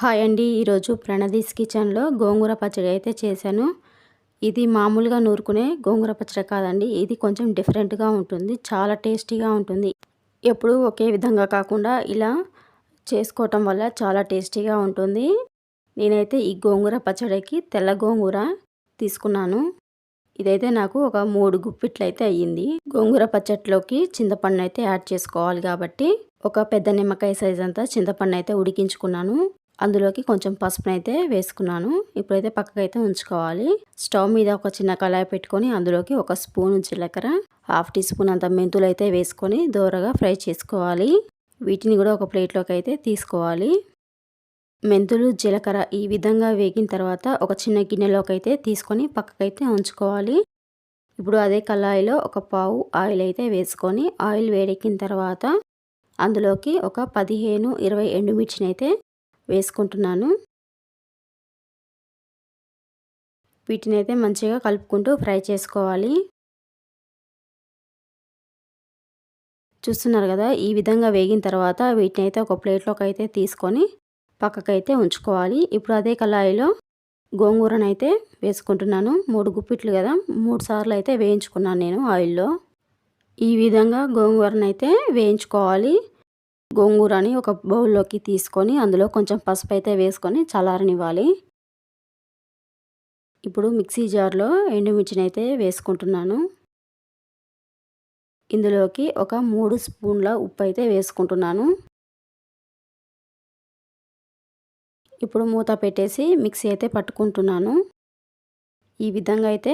Hi అండి. ఈరోజు ప్రణదీస్ కిచెన్లో గోంగూర పచ్చడి అయితే చేశాను. ఇది మామూలుగా నూరుకునే గోంగూర పచ్చడి కాదండి. ఇది కొంచెం డిఫరెంట్గా ఉంటుంది. చాలా టేస్టీగా ఉంటుంది. ఎప్పుడూ ఒకే విధంగా కాకుండా ఇలా చేసుకోవటం వల్ల చాలా టేస్టీగా ఉంటుంది. నేనైతే ఈ గోంగూర పచ్చడికి తెల్ల గోంగూర తీసుకున్నాను. ఇదైతే నాకు ఒక మూడు గుప్పిట్లయితే అయ్యింది. గోంగూర పచ్చడిలోకి చింతపండు అయితే యాడ్ చేసుకోవాలి కాబట్టి ఒక పెద్ద నిమ్మకాయ సైజ్ అంతా చింతపండు అయితే ఉడికించుకున్నాను. అందులోకి కొంచెం పసుపునైతే వేసుకున్నాను. ఇప్పుడైతే పక్కకైతే ఉంచుకోవాలి. స్టవ్ మీద ఒక చిన్న కళాయి పెట్టుకొని అందులోకి ఒక స్పూన్ జీలకర్ర హాఫ్ టీ స్పూన్ అంత మెంతులు అయితే వేసుకొని దోరగా ఫ్రై చేసుకోవాలి. వీటిని కూడా ఒక ప్లేట్లోకి అయితే తీసుకోవాలి. మెంతులు జీలకర్ర ఈ విధంగా వేగిన తర్వాత ఒక చిన్న గిన్నెలోకి అయితే తీసుకొని పక్కకైతే ఉంచుకోవాలి. ఇప్పుడు అదే కళాయిలో ఒక పావు ఆయిల్ అయితే వేసుకొని ఆయిల్ వేడెక్కిన తర్వాత అందులోకి ఒక పదిహేను ఇరవై ఎండుమిర్చిని అయితే వేసుకుంటున్నాను. వీటిని అయితే మంచిగా కలుపుకుంటూ ఫ్రై చేసుకోవాలి. చూస్తున్నారు కదా ఈ విధంగా వేగిన తర్వాత వీటిని అయితే ఒక ప్లేట్లోకి అయితే తీసుకొని పక్కకైతే ఉంచుకోవాలి. ఇప్పుడు అదే కళాయిలో గోంగూరనైతే వేసుకుంటున్నాను. మూడు గుప్పిట్లు కదా మూడు సార్లు అయితే వేయించుకున్నాను నేను ఆయిల్లో. ఈ విధంగా గోంగూరనైతే వేయించుకోవాలి. గోంగూరని ఒక బౌల్లోకి తీసుకొని అందులో కొంచెం పసుపు అయితే వేసుకొని చల్లారనివ్వాలి. ఇప్పుడు మిక్సీ జార్లో ఎండుమిర్చిని అయితే వేసుకుంటున్నాను. ఇందులోకి ఒక మూడు స్పూన్ల ఉప్పు అయితే వేసుకుంటున్నాను. ఇప్పుడు మూత పెట్టేసి మిక్సీ అయితే పట్టుకుంటున్నాను. ఈ విధంగా అయితే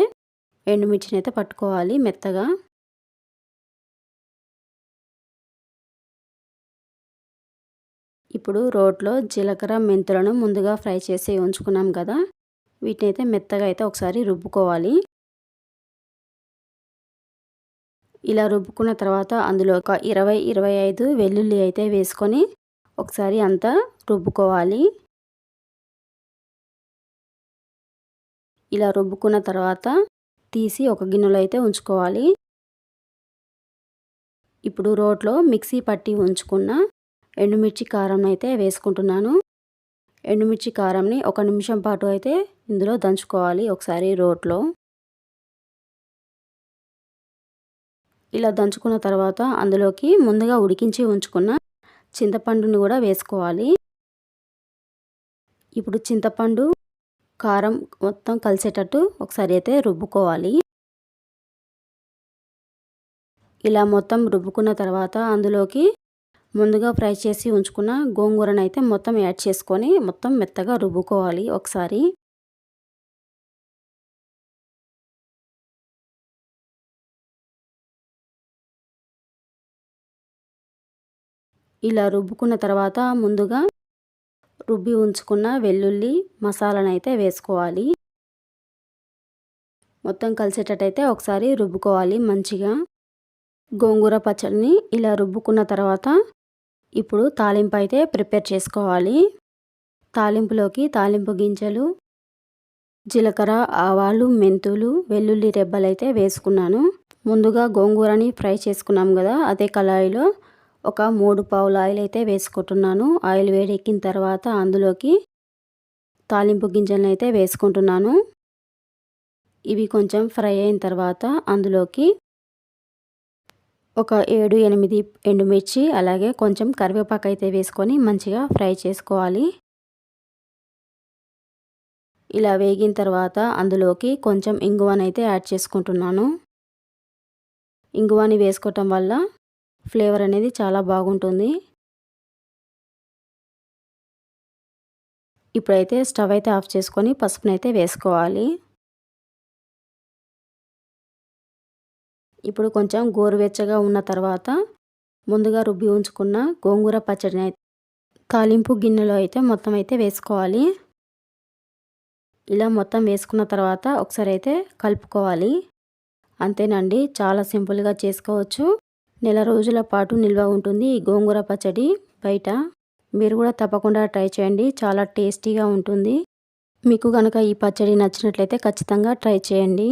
ఎండుమిర్చిని అయితే పట్టుకోవాలి మెత్తగా. ఇప్పుడు రోట్లో జీలకర్ర మెంతులను ముందుగా ఫ్రై చేసి ఉంచుకున్నాం కదా వీటిని అయితే మెత్తగా అయితే ఒకసారి రుబ్బుకోవాలి. ఇలా రుబ్బుకున్న తర్వాత అందులో ఒక ఇరవై ఇరవై ఐదు వెల్లుల్లి అయితే వేసుకొని ఒకసారి అంతా రుబ్బుకోవాలి. ఇలా రుబ్బుకున్న తర్వాత తీసి ఒక గిన్నెలో అయితే ఉంచుకోవాలి. ఇప్పుడు రోట్లో మిక్సీ పట్టి ఉంచుకున్న ఎండుమిర్చి కారం అయితే వేసుకుంటున్నాను. ఎండుమిర్చి కారంని ఒక నిమిషం పాటు అయితే ఇందులో దంచుకోవాలి ఒకసారి రోట్లో. ఇలా దంచుకున్న తర్వాత అందులోకి ముందుగా ఉడికించి ఉంచుకున్న చింతపండుని కూడా వేసుకోవాలి. ఇప్పుడు చింతపండు కారం మొత్తం కలిసేటట్టు ఒకసారి అయితే రుబ్బుకోవాలి. ఇలా మొత్తం రుబ్బుకున్న తర్వాత అందులోకి ముందుగా ఫ్రై చేసి ఉంచుకున్న గోంగూరను అయితే మొత్తం యాడ్ చేసుకొని మొత్తం మెత్తగా రుబ్బుకోవాలి ఒకసారి. ఇలా రుబ్బుకున్న తర్వాత ముందుగా రుబ్బి ఉంచుకున్న వెల్లుల్లి మసాలాను అయితే వేసుకోవాలి. మొత్తం కలిసేటట్టయితే ఒకసారి రుబ్బుకోవాలి మంచిగా. గోంగూర పచ్చడిని ఇలా రుబ్బుకున్న తర్వాత ఇప్పుడు తాలింపు అయితే ప్రిపేర్ చేసుకోవాలి. తాలింపులోకి తాలింపు గింజలు జీలకర్ర ఆవాలు మెంతులు వెల్లుల్లి రెబ్బలు అయితే వేసుకున్నాను. ముందుగా గోంగూరని ఫ్రై చేసుకున్నాం కదా అదే కళాయిలో ఒక మూడు పావుల ఆయిల్ అయితే వేసుకుంటున్నాను. ఆయిల్ వేడెక్కిన తర్వాత అందులోకి తాలింపు గింజలను అయితే వేసుకుంటున్నాను. ఇవి కొంచెం ఫ్రై అయిన తర్వాత అందులోకి ఒక ఏడు ఎనిమిది ఎండుమిర్చి అలాగే కొంచెం కరివేపాకు అయితే వేసుకొని మంచిగా ఫ్రై చేసుకోవాలి. ఇలా వేగిన తర్వాత అందులోకి కొంచెం ఇంగువనైతే యాడ్ చేసుకుంటున్నాను. ఇంగువని వేసుకోవటం వల్ల ఫ్లేవర్ అనేది చాలా బాగుంటుంది. ఇప్పుడైతే స్టవ్ అయితే ఆఫ్ చేసుకొని పసుపునైతే వేసుకోవాలి. ఇప్పుడు కొంచెం గోరువెచ్చగా ఉన్న తర్వాత ముందుగా రుబ్బి ఉంచుకున్న గోంగూర పచ్చడిని తాలింపు గిన్నెలో అయితే మొత్తం అయితే వేసుకోవాలి. ఇలా మొత్తం వేసుకున్న తర్వాత ఒకసారి అయితే కలుపుకోవాలి. అంతేనండి చాలా సింపుల్గా చేసుకోవచ్చు. నెల రోజుల పాటు నిల్వ ఉంటుంది ఈ గోంగూర పచ్చడి బయట. మీరు కూడా తప్పకుండా ట్రై చేయండి చాలా టేస్టీగా ఉంటుంది. మీకు కనుక ఈ పచ్చడి నచ్చినట్లయితే ఖచ్చితంగా ట్రై చేయండి.